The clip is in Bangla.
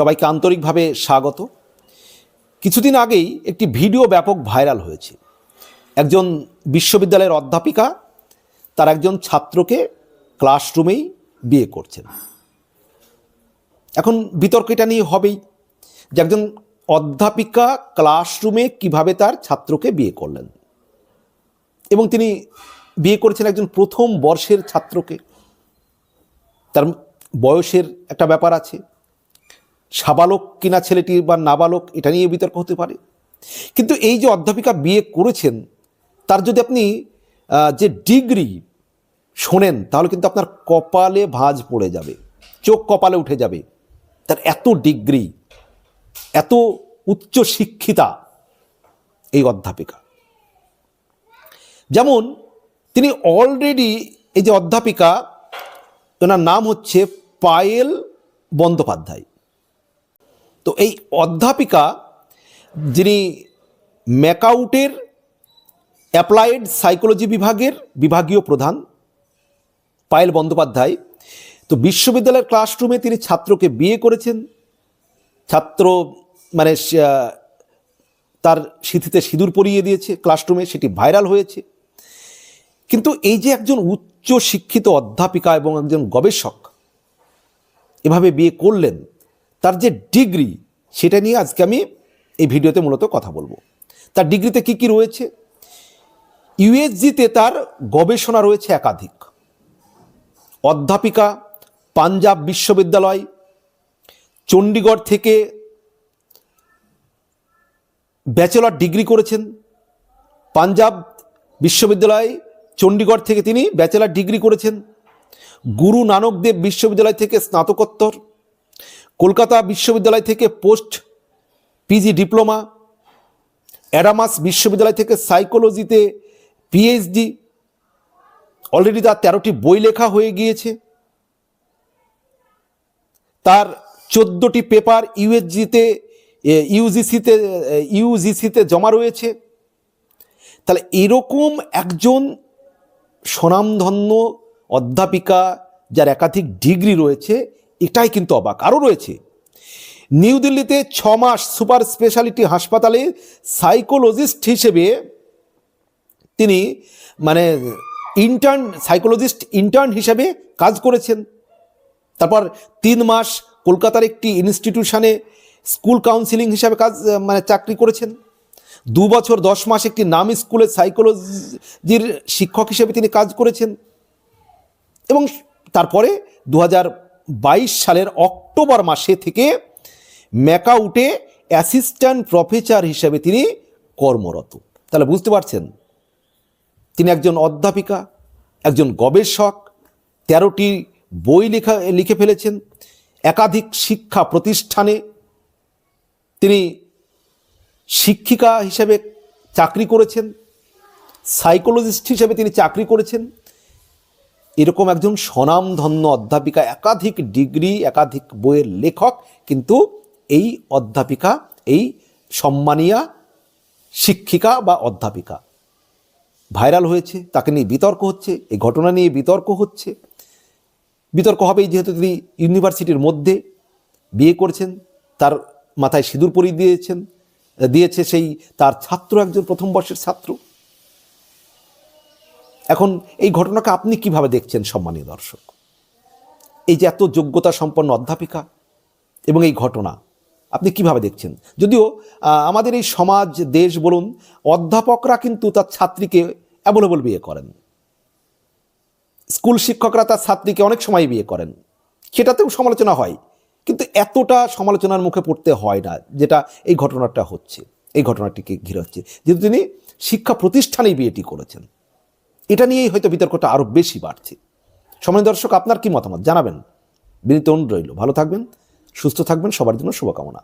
সবাইকে আন্তরিকভাবে স্বাগত। কিছুদিন আগেই একটি ভিডিও ব্যাপক ভাইরাল হয়েছে। একজন বিশ্ববিদ্যালয়ের অধ্যাপিকা তার একজন ছাত্রকে ক্লাসরুমেই বিয়ে করছেন। এখন বিতর্ক এটা নিয়ে হবেই যে একজন অধ্যাপিকা ক্লাসরুমে কীভাবে তার ছাত্রকে বিয়ে করলেন। এবং তিনি বিয়ে করেছেন একজন প্রথম বর্ষের ছাত্রকে। তার বয়সের একটা ব্যাপার আছে। সাবালক কিনা ছেলেটি বা নাবালক, এটা নিয়ে বিতর্ক হতে পারে। কিন্তু এই যে অধ্যাপিকা বিয়ে করেছেন, তার যদি আপনি যে ডিগ্রি শোনেন, তাহলে কিন্তু আপনার কপালে ভাঁজ পড়ে যাবে, চোখ কপালে উঠে যাবে। তার এত ডিগ্রি, এত উচ্চ শিক্ষিতা এই অধ্যাপিকা। যেমন, তিনি অলরেডি এই যে অধ্যাপিকা, ওনার নাম হচ্ছে পায়েল বন্দ্যোপাধ্যায়। তো এই অধ্যাপিকা যিনি ম্যাকাউটের অ্যাপ্লাইড সাইকোলজি বিভাগের বিভাগীয় প্রধান, পায়েল বন্দ্যোপাধ্যায়, তো বিশ্ববিদ্যালয়ের ক্লাসরুমে তিনি ছাত্রকে বিয়ে করেছেন। ছাত্র মানে তার সিথিতে সিঁদুর পরিয়ে দিয়েছে, ক্লাসরুমে সেটি ভাইরাল হয়েছে। কিন্তু এই যে একজন উচ্চ শিক্ষিত অধ্যাপিকা এবং একজন গবেষক এভাবে বিয়ে করলেন তার যে ডিগ্রি, সেটা নিয়ে আজকে আমি এই ভিডিওতে মূলত কথা বলব। তার ডিগ্রিতে কি কি রয়েছে? ইউএসজিতে তার গবেষণা রয়েছে একাধিক। অধ্যাপিকা, পাঞ্জাব বিশ্ববিদ্যালয়, চণ্ডীগড় থেকে ব্যাচেলর ডিগ্রি করেছেন। পাঞ্জাব বিশ্ববিদ্যালয়, চণ্ডীগড় থেকে তিনি ব্যাচেলর ডিগ্রি করেছেন। গুরু নানক দেব বিশ্ববিদ্যালয় থেকে স্নাতকোত্তর। কলকাতা বিশ্ববিদ্যালয় থেকে পোস্ট পিজি ডিপ্লোমা, অ্যাডামাস বিশ্ববিদ্যালয় থেকে সাইকোলজিতে পিএইচডি, অলরেডি তার তেরোটি বই লেখা হয়ে গিয়েছে। তার চোদ্দোটি পেপার ইউএসজিতে ইউজিসিতে ইউজিসিতে জমা রয়েছে। তাহলে এরকম একজন স্বনামধন্য অধ্যাপিকা যার একাধিক ডিগ্রি রয়েছে এটাই কিন্তু অবাক। আরও রয়েছে, নিউ দিল্লিতে ছ মাস সুপার স্পেশালিটি হাসপাতালে সাইকোলজিস্ট হিসেবে তিনি মানে ইন্টার্ন, সাইকোলজিস্ট ইন্টার্ন হিসেবে কাজ করেছেন। তারপর তিন মাস কলকাতার একটি ইনস্টিটিউশনে স্কুল কাউন্সিলিং হিসাবে কাজ মানে চাকরি করেছেন। দু বছর দশ মাস একটি নাম স্কুলে সাইকোলজির শিক্ষক হিসেবে তিনি কাজ করেছেন। এবং তারপরে দু হাজার সালের অক্টোবর মাসে থেকে ম্যাকাউটে অ্যাসিস্ট্যান্ট প্রফেসর হিসেবে তিনি কর্মরত। তাহলে বুঝতে পারছেন? তিনি একজন অধ্যাপিকা, একজন গবেষক, তেরোটি বই লেখা, লিখে ফেলেছেন। একাধিক শিক্ষা প্রতিষ্ঠানে তিনি শিক্ষিকা হিসেবে চাকরি করেছেন। সাইকোলজিস্ট হিসেবে তিনি চাকরি করেছেন। এরকম একজন স্বনামধন্য অধ্যাপিকা, একাধিক ডিগ্রি, একাধিক বইয়ের লেখক, কিন্তু এই অধ্যাপিকা, এই সম্মানীয়া শিক্ষিকা বা অধ্যাপিকা ভাইরাল হয়েছে, তাকে নিয়ে বিতর্ক হচ্ছে, এই ঘটনা নিয়ে বিতর্ক হচ্ছে। বিতর্ক হবেই যেহেতু তিনি ইউনিভার্সিটির মধ্যে বিয়ে করেছেন, তার মাথায় সিঁদুর পরিয়ে দিয়েছেন, দিয়েছে সেই তার ছাত্র, একজন প্রথম বর্ষের ছাত্র। এখন এই ঘটনাকে আপনি কীভাবে দেখছেন সম্মানীয় দর্শক? এই যে এত যোগ্যতা সম্পন্ন অধ্যাপিকা এবং এই ঘটনা, আপনি কীভাবে দেখছেন? যদিও আমাদের এই সমাজ, দেশ বলুন, অধ্যাপকরা কিন্তু তার ছাত্রীকে অ্যাভেলেবল বিয়ে করেন। স্কুল শিক্ষকরা তার ছাত্রীকে অনেক সময় বিয়ে করেন। সেটাতেও সমালোচনা হয়। কিন্তু এতটা সমালোচনার মুখে পড়তে হয় না যেটা এই ঘটনাটা হচ্ছে, এই ঘটনাটিকে ঘিরে হচ্ছে। যেহেতু তিনি শিক্ষা প্রতিষ্ঠানেই বিয়েটি করেছেন। এটা নিয়েই হয়তো বিতর্কটা আরও বেশি বাড়ছে। সময় দর্শক, আপনার কি মতামত? জানাবেন। বিনীত অনুরোধ রইল। ভালো থাকবেন, সুস্থ থাকবেন, সবার জন্য শুভকামনা।